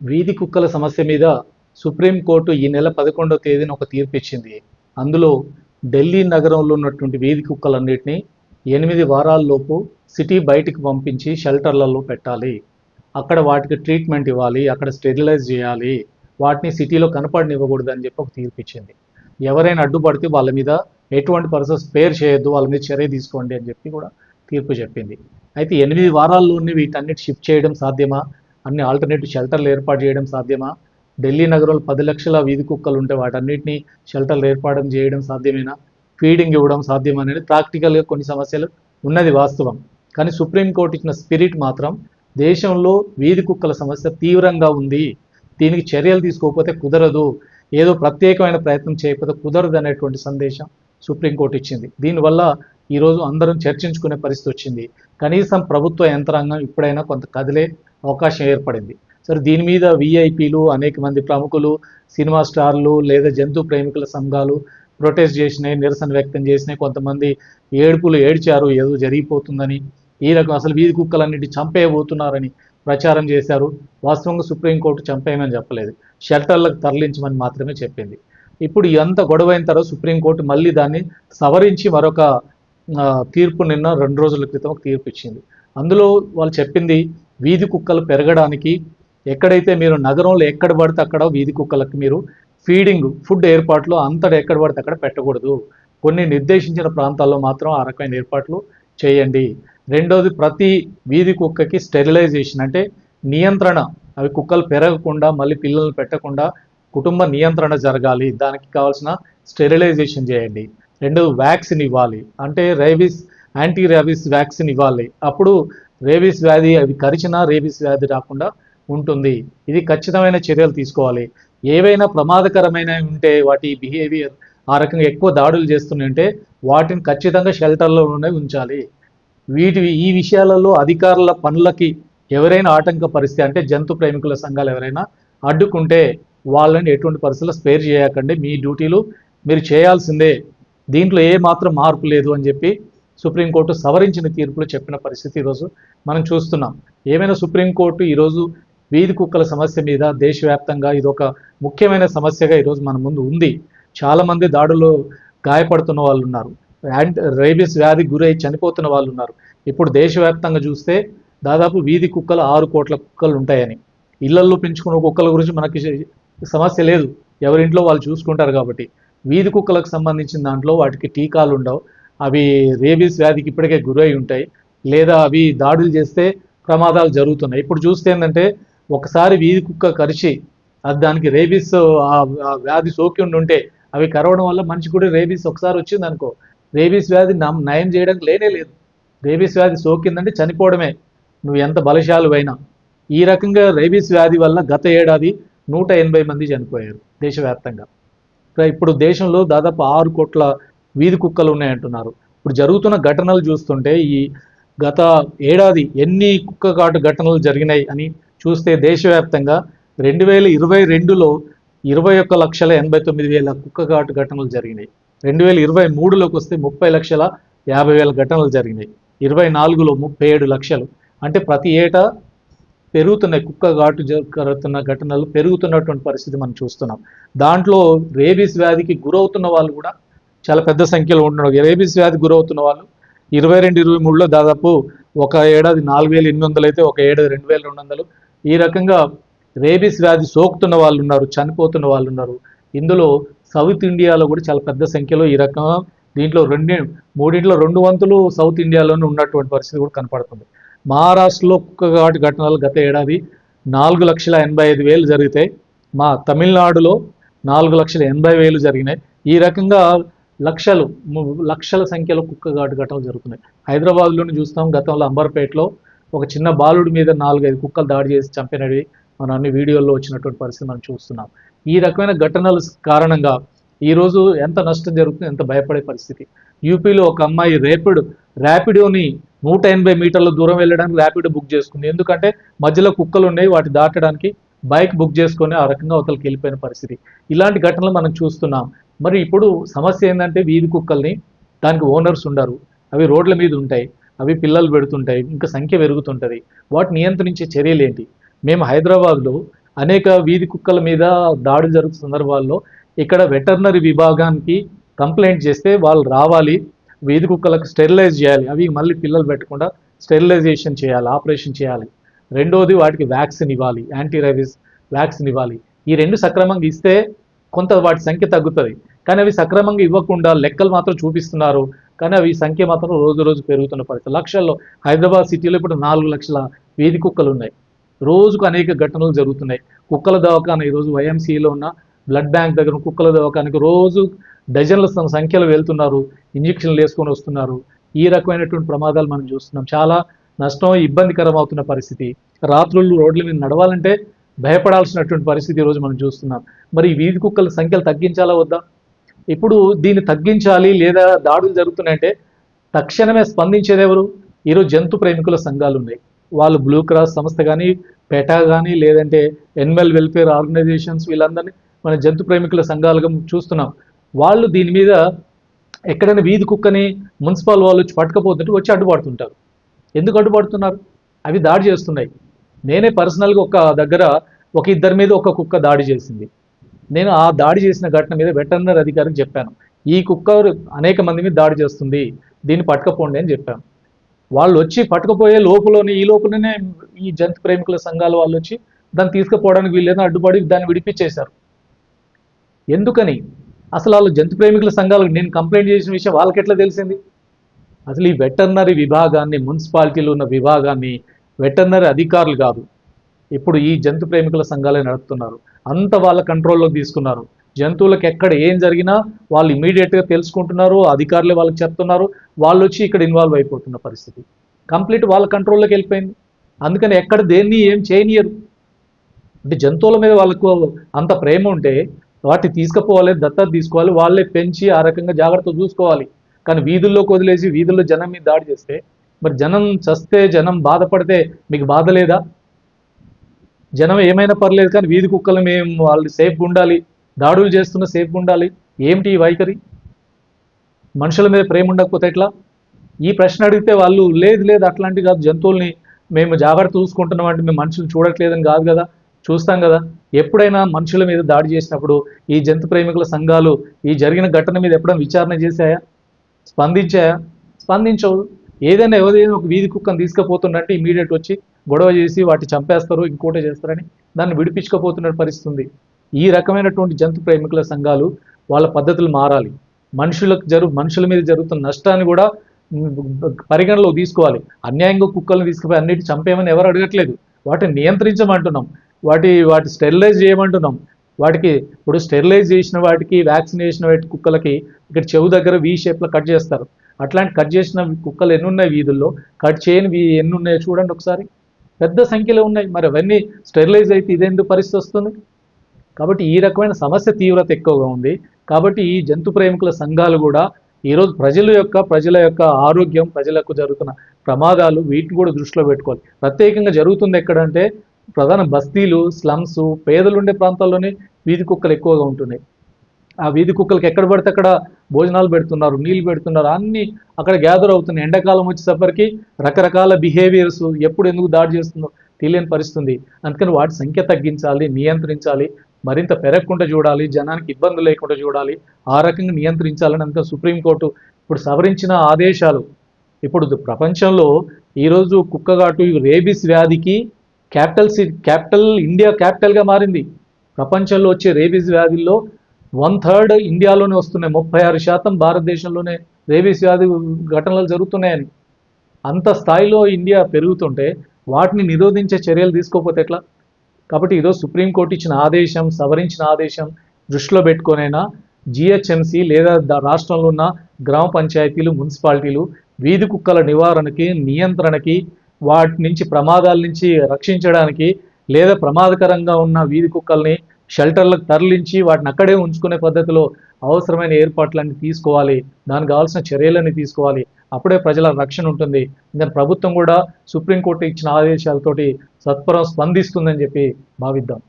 వీధి కుక్కల సమస్య మీద సుప్రీంకోర్టు ఈ నెల పదకొండవ తేదీన ఒక తీర్పు ఇచ్చింది అందులో ఢిల్లీ నగరంలో ఉన్నటువంటి వీధి కుక్కలన్నింటినీ ఎనిమిది వారాల్లోపు సిటీ బయటికి పంపించి షెల్టర్లలో పెట్టాలి. అక్కడ వాటికి ట్రీట్మెంట్ ఇవ్వాలి అక్కడ స్టెరిలైజ్ చేయాలి వాటిని సిటీలో కనపడనివ్వకూడదు అని చెప్పి ఒక తీర్పు ఇచ్చింది ఎవరైనా అడ్డుపడితే వాళ్ళ మీద ఎటువంటి పర్సన్స్ పేరు చేయొద్దు వాళ్ళ మీద చర్య తీసుకోండి అని చెప్పి కూడా తీర్పు చెప్పింది. అయితే ఎనిమిది వారాల్లోనే వీటన్నిటి షిఫ్ట్ చేయడం సాధ్యమా? అన్ని ఆల్టర్నేటివ్ షెల్టర్లు ఏర్పాటు చేయడం సాధ్యమా? ఢిల్లీ నగరంలో పది లక్షల వీధి కుక్కలు ఉంటే వాటన్నిటిని షెల్టర్లు ఏర్పాటు చేయడం సాధ్యమేనా? ఫీడింగ్ ఇవ్వడం సాధ్యమా అనేది ప్రాక్టికల్గా కొన్ని సమస్యలు ఉన్నది వాస్తవం. కానీ సుప్రీంకోర్టు ఇచ్చిన స్పిరిట్ మాత్రం దేశంలో వీధి కుక్కల సమస్య తీవ్రంగా ఉంది. దీనికి చర్యలు తీసుకోకపోతే కుదరదు. ఏదో ప్రత్యేకమైన ప్రయత్నం చేయకపోతే కుదరదు అనేటువంటి సందేశం సుప్రీంకోర్టు ఇచ్చింది. దీనివల్ల ఈరోజు అందరం చర్చించుకునే పరిస్థితి వచ్చింది. కనీసం ప్రభుత్వ యంత్రాంగం ఇప్పుడైనా కొంత కదిలే అవకాశం ఏర్పడింది. సరే దీని మీద విఐపీలు అనేక మంది ప్రముఖులు సినిమా స్టార్లు లేదా జంతు ప్రేమికుల సంఘాలు ప్రొటెస్ట్ చేసినాయి నిరసన వ్యక్తం చేసినాయి. కొంతమంది ఏడుపులు ఏడ్చారు ఏదో జరిగిపోతుందని. ఈ రకం అసలు వీధి కుక్కలన్నిటి చంపేయబోతున్నారని ప్రచారం చేశారు. వాస్తవంగా సుప్రీంకోర్టు చంపేయమని చెప్పలేదు. షెల్టర్లకు తరలించమని మాత్రమే చెప్పింది. ఇప్పుడు ఎంత గొడవైన తర్వాత సుప్రీంకోర్టు మళ్ళీ దాన్ని సవరించి మరొక తీర్పు నిన్న రెండు రోజుల క్రితం ఒక తీర్పు ఇచ్చింది. అందులో వాళ్ళు చెప్పింది వీధి కుక్కలు పెరగడానికి ఎక్కడైతే మీరు నగరంలో ఎక్కడ పడితే అక్కడ వీధి కుక్కలకు మీరు ఫీడింగ్ ఫుడ్ ఏర్పాట్లు అంతటా ఎక్కడ పడితే అక్కడ పెట్టకూడదు. కొన్ని నిర్దేశించిన ప్రాంతాల్లో మాత్రం ఆ రకమైన ఏర్పాట్లు చేయండి. రెండోది ప్రతి వీధి కుక్కకి స్టెరిలైజేషన్ అంటే నియంత్రణ. అవి కుక్కలు పెరగకుండా మళ్ళీ పిల్లల్ని పెట్టకుండా కుటుంబ నియంత్రణ జరగాలి. దానికి కావాల్సిన స్టెరిలైజేషన్ చేయండి. రెండోది వ్యాక్సిన్ ఇవ్వాలి. అంటే రేబీస్ యాంటీ రేబీస్ వ్యాక్సిన్ ఇవ్వాలి. అప్పుడు రేబీస్ వ్యాధి అవి కరిచినా రేబీస్ వ్యాధి రాకుండా ఉంటుంది. ఇది ఖచ్చితమైన చర్యలు తీసుకోవాలి. ఏవైనా ప్రమాదకరమైనవి ఉంటే వాటి బిహేవియర్ ఆ రకంగా ఎక్కువ దాడులు చేస్తుంటే వాటిని ఖచ్చితంగా షెల్టర్లోనే ఉంచాలి. వీటి ఈ విషయాలలో అధికారుల పనులకి ఎవరైనా ఆటంక పరిస్థితి అంటే జంతు ప్రేమికుల సంఘాలు ఎవరైనా అడ్డుకుంటే వాళ్ళని ఎటువంటి పరిస్థితుల్లో స్పేర్ చేయకండి. మీ డ్యూటీలు మీరు చేయాల్సిందే. దీంట్లో ఏ మాత్రం మార్పు లేదు అని చెప్పి సుప్రీంకోర్టు సవరించిన తీర్పులు చెప్పిన పరిస్థితి ఈరోజు మనం చూస్తున్నాం. ఏమైనా సుప్రీంకోర్టు ఈరోజు వీధి కుక్కల సమస్య మీద దేశవ్యాప్తంగా ఇది ఒక ముఖ్యమైన సమస్యగా ఈరోజు మన ముందు ఉంది. చాలామంది దాడుల్లో గాయపడుతున్న వాళ్ళు ఉన్నారు. యాంట్ రేబిస్ వ్యాధి గురై చనిపోతున్న వాళ్ళు ఉన్నారు. ఇప్పుడు దేశవ్యాప్తంగా చూస్తే దాదాపు వీధి కుక్కలు ఆరు కోట్ల కుక్కలు ఉంటాయని. ఇళ్ళల్లో పెంచుకున్న కుక్కల గురించి మనకి సమస్య లేదు. ఎవరింట్లో వాళ్ళు చూసుకుంటారు కాబట్టి. వీధి కుక్కలకు సంబంధించిన దాంట్లో వాటికి టీకాలు ఉండవు. అవి రేబీస్ వ్యాధికి ఇప్పటికే గురై ఉంటాయి లేదా అవి దాడులు చేస్తే ప్రమాదాలు జరుగుతున్నాయి. ఇప్పుడు చూస్తే ఏంటంటే ఒకసారి వీధి కుక్క కరిచి అది దానికి రేబీస్ ఆ వ్యాధి సోకి ఉండి ఉంటే అవి కరవడం వల్ల మనిషి కూడా రేబీస్ ఒకసారి వచ్చింది అనుకో. రేబీస్ వ్యాధి నయం చేయడానికి లేనే లేదు. రేబీస్ వ్యాధి సోకిందంటే చనిపోవడమే. నువ్వు ఎంత బలశాలు అయినా ఈ రకంగా రేబీస్ వ్యాధి వల్ల గత ఏడాది నూట ఎనభై మంది చనిపోయారు దేశవ్యాప్తంగా. ఇప్పుడు దేశంలో దాదాపు ఆరు కోట్ల వీధి కుక్కలు ఉన్నాయంటున్నారు ఇప్పుడు జరుగుతున్న ఘటనలు చూస్తుంటే ఈ గత ఏడాది ఎన్ని కుక్క కాటు ఘటనలు జరిగినాయి అని చూస్తే దేశవ్యాప్తంగా రెండు వేల ఇరవై రెండులో ఇరవై ఒక్క లక్షల ఎనభై తొమ్మిది వేల కుక్క కాటు ఘటనలు జరిగినాయి. రెండు వేల ఇరవై మూడులోకి వస్తే ముప్పై లక్షల యాభై వేల ఘటనలు జరిగినాయి. ఇరవై నాలుగులో ముప్పై ఏడు లక్షలు. అంటే ప్రతి ఏటా పెరుగుతున్నాయి కుక్క ఘాటు జరుగుతున్న ఘటనలు పెరుగుతున్నటువంటి పరిస్థితి మనం చూస్తున్నాం. దాంట్లో రేబీస్ వ్యాధికి గురవుతున్న వాళ్ళు కూడా చాలా పెద్ద సంఖ్యలో ఉంటున్నారు రేబీస్ వ్యాధి గురవుతున్న వాళ్ళు ఇరవై రెండు ఇరవై మూడులో దాదాపు ఒక ఏడాది నాలుగు వేల ఎనిమిది వందలు అయితే ఒక ఏడాది రెండు వేల రెండు వందలు. ఈ రకంగా రేబీస్ వ్యాధి సోకుతున్న వాళ్ళు ఉన్నారు చనిపోతున్న వాళ్ళు ఉన్నారు. ఇందులో సౌత్ ఇండియాలో కూడా చాలా పెద్ద సంఖ్యలో ఈ రకంగా దీంట్లో రెండు మూడింట్లో రెండు వంతులు సౌత్ ఇండియాలోనే ఉన్నటువంటి పరిస్థితి కూడా కనపడుతుంది. మహారాష్ట్రలో కుక్కఘాటు ఘటనలు గత ఏడాది నాలుగు లక్షల ఎనభై ఐదు వేలు జరిగితే మా తమిళనాడులో నాలుగు లక్షల ఎనభై వేలు జరిగినాయి. ఈ రకంగా లక్షలు లక్షల సంఖ్యలో కుక్కఘాటు ఘటనలు జరుగుతున్నాయి. హైదరాబాద్లోని చూస్తాం గతంలో అంబర్పేటలో ఒక చిన్న బాలుడి మీద నాలుగైదు కుక్కలు దాడి చేసి చంపినవి. మనం అన్ని వీడియోల్లో వచ్చినటువంటి పరిస్థితి మనం చూస్తున్నాం. ఈ రకమైన ఘటనల కారణంగా ఈరోజు ఎంత నష్టం జరుగుతుంది ఎంత భయపడే పరిస్థితి. యూపీలో ఒక అమ్మాయి రేపిడ్ ర్యాపిడోని నూట ఎనభై మీటర్ల దూరం వెళ్ళడానికి ర్యాపిడో బుక్ చేసుకుంది. ఎందుకంటే మధ్యలో కుక్కలు ఉన్నాయి వాటి దాటడానికి బైక్ బుక్ చేసుకొని ఆ రకంగా అవతలకి వెళ్ళిపోయిన పరిస్థితి. ఇలాంటి ఘటనలు మనం చూస్తున్నాం. మరి ఇప్పుడు సమస్య ఏంటంటే వీధి కుక్కల్ని దానికి ఓనర్స్ ఉండరు. అవి రోడ్ల మీద ఉంటాయి. అవి పిల్లలు పెడుతుంటాయి. ఇంకా సంఖ్య పెరుగుతుంటుంది. వాటి నియంత్రించే చర్యలు ఏంటి? మేము హైదరాబాద్లో అనేక వీధి కుక్కల మీద దాడులు జరుగుతున్న సందర్భాల్లో ఇక్కడ వెటర్నరీ విభాగానికి కంప్లైంట్ చేస్తే వాళ్ళు రావాలి. వీధి కుక్కలకు స్టెరిలైజ్ చేయాలి. అవి మళ్ళీ పిల్లలు పెట్టకుండా స్టెరిలైజేషన్ చేయాలి ఆపరేషన్ చేయాలి. రెండోది వాటికి వ్యాక్సిన్ ఇవ్వాలి. యాంటీ రైబిస్ వ్యాక్సిన్ ఇవ్వాలి. ఈ రెండు సక్రమంగా ఇస్తే కొంత వాటి సంఖ్య తగ్గుతుంది. కానీ అవి సక్రమంగా ఇవ్వకుండా లెక్కలు మాత్రం చూపిస్తున్నారు. కానీ అవి సంఖ్య మాత్రం రోజు రోజు పెరుగుతున్న పరిస్థితి. లక్షల్లో హైదరాబాద్ సిటీలో ఇప్పుడు నాలుగు లక్షల వీధి కుక్కలు ఉన్నాయి రోజుకు అనేక ఘటనలు జరుగుతున్నాయి. కుక్కల దవాఖాన ఈరోజు వైఎంసీలో ఉన్న బ్లడ్ బ్యాంక్ దగ్గర ఉన్న కుక్కల దవాఖానికి రోజు డజన్ల సం- సంఖ్యలో వెళ్తున్నారు. ఇంజక్షన్లు వేసుకొని వస్తున్నారు. ఈ రకమైనటువంటి ప్రమాదాలు మనం చూస్తున్నాం. చాలా నష్టం ఇబ్బందికరం అవుతున్న పరిస్థితి. రాత్రులు రోడ్ల మీద నడవాలంటే భయపడాల్సినటువంటి పరిస్థితి ఈరోజు మనం చూస్తున్నాం. మరి వీధి కుక్కల సంఖ్యలు తగ్గించాలా వద్దా? ఇప్పుడు దీన్ని తగ్గించాలి లేదా దాడులు జరుగుతున్నాయంటే తక్షణమే స్పందించేది ఎవరు? ఈరోజు జంతు ప్రేమికుల సంఘాలు ఉన్నాయి. వాళ్ళు బ్లూ క్రాస్ సంస్థ కానీ పెటా కానీ లేదంటే ఎనిమల్ వెల్ఫేర్ ఆర్గనైజేషన్స్ వీళ్ళందరినీ మన జంతు ప్రేమికుల సంఘాలుగా చూస్తున్నాం. వాళ్ళు దీని మీద ఎక్కడైనా వీధి కుక్కని మున్సిపల్ వాళ్ళు వచ్చి పట్టుకపోతుంటే వచ్చి అడ్డుపడుతుంటారు. ఎందుకు అడ్డుపడుతున్నారు? అవి దాడి చేస్తున్నాయి. నేనే పర్సనల్గా ఒక దగ్గర ఒక ఇద్దరి మీద ఒక కుక్క దాడి చేసింది. నేను ఆ దాడి చేసిన ఘటన మీద వెటర్నరీ అధికారికి చెప్పాను. ఈ కుక్క అనేక మంది మీద దాడి చేస్తుంది. దీన్ని పట్టుకపోండి అని చెప్పాను. వాళ్ళు వచ్చి పట్టుకుపోయే లోపలనే ఈ లోపులోనే ఈ జంతు ప్రేమికుల సంఘాల వాళ్ళు వచ్చి దాన్ని తీసుకుపోవడానికి వీళ్ళేదో అడ్డుపడి దాన్ని విడిపించేశారు. ఎందుకని? అసలు వాళ్ళు జంతు ప్రేమికుల సంఘాలకు నేను కంప్లైంట్ చేసిన విషయం వాళ్ళకి ఎట్లా తెలిసింది? అసలు ఈ వెటర్నరీ విభాగాన్ని మున్సిపాలిటీలో ఉన్న విభాగాన్ని వెటర్నరీ అధికారులు కాదు. ఇప్పుడు ఈ జంతు ప్రేమికుల సంఘాలే నడుపుతున్నారు. అంత వాళ్ళ కంట్రోల్లోకి తీసుకున్నారు. జంతువులకు ఎక్కడ ఏం జరిగినా వాళ్ళు ఇమీడియట్గా తెలుసుకుంటున్నారు అధికారులే వాళ్ళకి చెప్తున్నారు వాళ్ళు వచ్చి ఇక్కడ ఇన్వాల్వ్ అయిపోతున్న పరిస్థితి. కంప్లీట్ వాళ్ళ కంట్రోల్లోకి వెళ్ళిపోయింది. అందుకని ఎక్కడ దేన్ని ఏం చేయనియరు. అంటే జంతువుల మీద వాళ్ళకు అంత ప్రేమ ఉంటే వాటిని తీసుకుపోవాలి దత్తత తీసుకోవాలి వాళ్ళే పెంచి ఆ రకంగా జాగ్రత్త చూసుకోవాలి. కానీ వీధుల్లోకి వదిలేసి వీధుల్లో జనం మీద దాడి చేస్తే మరి జనం చస్తే జనం బాధపడితే మీకు బాధ లేదా? జనం ఏమైనా పర్లేదు కానీ వీధి కుక్కలు మేము వాళ్ళు సేఫ్గా ఉండాలి దాడులు చేస్తున్న సేఫ్గా ఉండాలి. ఏమిటి ఈ వైఖరి? మనుషుల మీద ప్రేమ ఉండకపోతే ఎట్లా? ఈ ప్రశ్న అడిగితే వాళ్ళు లేదు లేదు అట్లాంటి కాదు. జంతువుల్ని మేము జాగ్రత్త చూసుకుంటున్నాం అంటే మేము మనుషులు చూడట్లేదని కాదు కదా. చూస్తాం కదా. ఎప్పుడైనా మనుషుల మీద దాడి చేసినప్పుడు ఈ జంతు ప్రేమికుల సంఘాలు ఈ జరిగిన ఘటన మీద ఎప్పుడైనా విచారణ చేశాయా? స్పందించాయా? స్పందించవు. ఏదైనా ఎవరైనా ఒక వీధి కుక్కను తీసుకుపోతుందంటే ఇమీడియట్ వచ్చి గొడవ చేసి వాటి చంపేస్తారు ఇంకోటి చేస్తారని దాన్ని విడిపించుకోపోతున్న పరిస్థితి ఈ రకమైనటువంటి జంతు ప్రేమికుల సంఘాలు వాళ్ళ పద్ధతులు మారాలి. మనుషులకు జరు మనుషుల మీద జరుగుతున్న నష్టాన్ని కూడా పరిగణలో తీసుకోవాలి. అన్యాయంగా కుక్కలను తీసుకుపోయి అన్నిటి చంపేయమని ఎవరు అడగట్లేదు. వాటిని నియంత్రించమంటున్నాం. వాటి వాటి స్టెరిలైజ్ చేయమంటున్నాం. వాటికి ఇప్పుడు స్టెరిలైజ్ చేసిన వాటికి వ్యాక్సినేషన్ వాటి కుక్కలకి ఇక్కడ చెవు దగ్గర వి షేప్లో కట్ చేస్తారు. అట్లాంటి కట్ చేసిన కుక్కలు ఎన్ని ఉన్నాయి వీధుల్లో? కట్ చేయని ఎన్ని ఉన్నాయో చూడండి ఒకసారి. పెద్ద సంఖ్యలో ఉన్నాయి. మరి అవన్నీ స్టెరిలైజ్ అయితే ఇదేందుకు పరిస్థితి వస్తుంది? కాబట్టి ఈ రకమైన సమస్య తీవ్రత ఎక్కువగా ఉంది. కాబట్టి ఈ జంతు ప్రేమికుల సంఘాలు కూడా ఈరోజు ప్రజల యొక్క ప్రజల యొక్క ఆరోగ్యం ప్రజలకు జరుగుతున్న ప్రమాదాలు వీటిని కూడా దృష్టిలో పెట్టుకోవాలి. ప్రత్యేకంగా జరుగుతుంది ఎక్కడంటే ప్రధాన బస్తీలు స్లమ్స్ పేదలు ఉండే ప్రాంతాల్లోనే వీధి కుక్కలు ఎక్కువగా ఉంటున్నాయి. ఆ వీధి కుక్కలకి ఎక్కడ పడితే అక్కడ భోజనాలు పెడుతున్నారు నీళ్ళు పెడుతున్నారు అన్నీ అక్కడ గ్యాదర్ అవుతున్నాయి. ఎండాకాలం వచ్చేసరికి రకరకాల బిహేవియర్స్ ఎప్పుడు ఎందుకు దాడి చేస్తుందో తెలియని పరిస్థితుంది. అందుకని వాటి సంఖ్య తగ్గించాలి నియంత్రించాలి మరింత పెరగకుండా చూడాలి జనానికి ఇబ్బంది లేకుండా చూడాలి ఆ రకంగా నియంత్రించాలని అందుకని సుప్రీంకోర్టు ఇప్పుడు సవరించిన ఆదేశాలు. ఇప్పుడు ప్రపంచంలో ఈరోజు కుక్కగాటు ఈ రేబిస్ వ్యాధికి క్యాపిటల్ క్యాపిటల్ ఇండియా క్యాపిటల్గా మారింది. ప్రపంచంలో వచ్చే రేబీస్ వ్యాధుల్లో వన్ థర్డ్ ఇండియాలోనే వస్తున్నాయి. ముప్పై ఆరు శాతం భారతదేశంలోనే రేబీస్ వ్యాధి ఘటనలు జరుగుతున్నాయని. అంత స్థాయిలో ఇండియా పెరుగుతుంటే వాటిని నిరోధించే చర్యలు తీసుకోకపోతే ఎట్లా? కాబట్టి ఈరోజు సుప్రీంకోర్టు ఇచ్చిన ఆదేశం సవరించిన ఆదేశం దృష్టిలో పెట్టుకొనైనా జిహెచ్ఎంసి లేదా రాష్ట్రంలో ఉన్న గ్రామ పంచాయతీలు మున్సిపాలిటీలు వీధి కుక్కల నివారణకి నియంత్రణకి వాటి నుంచి ప్రమాదాల నుంచి రక్షించడానికి లేదా ప్రమాదకరంగా ఉన్న వీధి కుక్కల్ని షెల్టర్లకు తరలించి వాటిని అక్కడే ఉంచుకునే పద్ధతిలో అవసరమైన ఏర్పాట్లన్నీ తీసుకోవాలి. దానికి కావాల్సిన చర్యలన్నీ తీసుకోవాలి. అప్పుడే ప్రజల రక్షణ ఉంటుంది. దాని ప్రభుత్వం కూడా సుప్రీంకోర్టు ఇచ్చిన ఆదేశాలతోటి సత్వరం స్పందిస్తుందని చెప్పి భావిద్దాం.